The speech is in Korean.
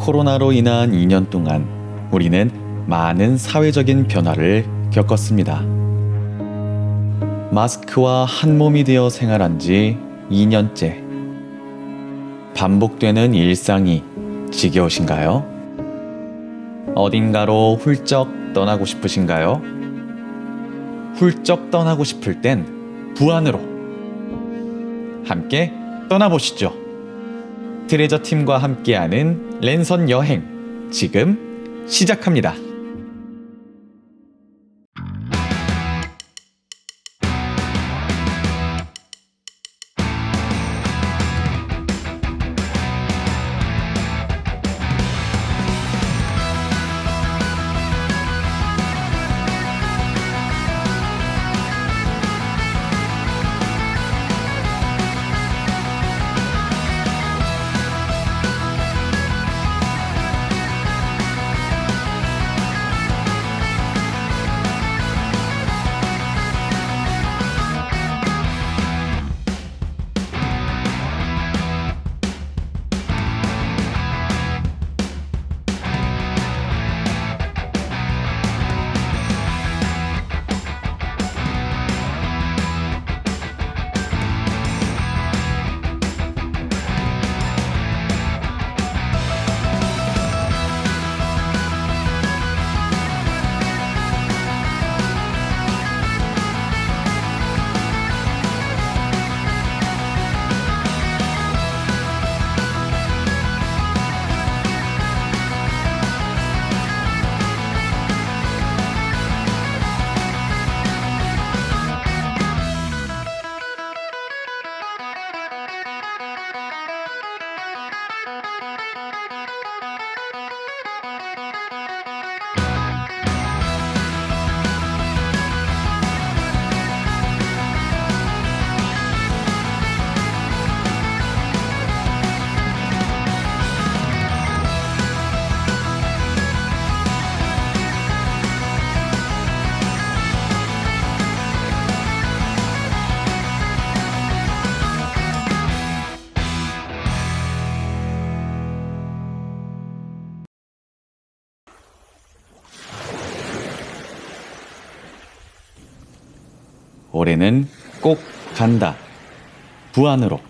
코로나로 인한 2년 동안 우리는 많은 사회적인 변화를 겪었습니다. 마스크와 한 몸이 되어 생활한 지 2년째. 반복되는 일상이 지겨우신가요? 어딘가로 훌쩍 떠나고 싶으신가요? 훌쩍 떠나고 싶을 땐 부안으로 함께 떠나보시죠. 트레저 팀과 함께하는 랜선 여행 지금 시작합니다. Música 올해는 꼭 간다. 부안으로.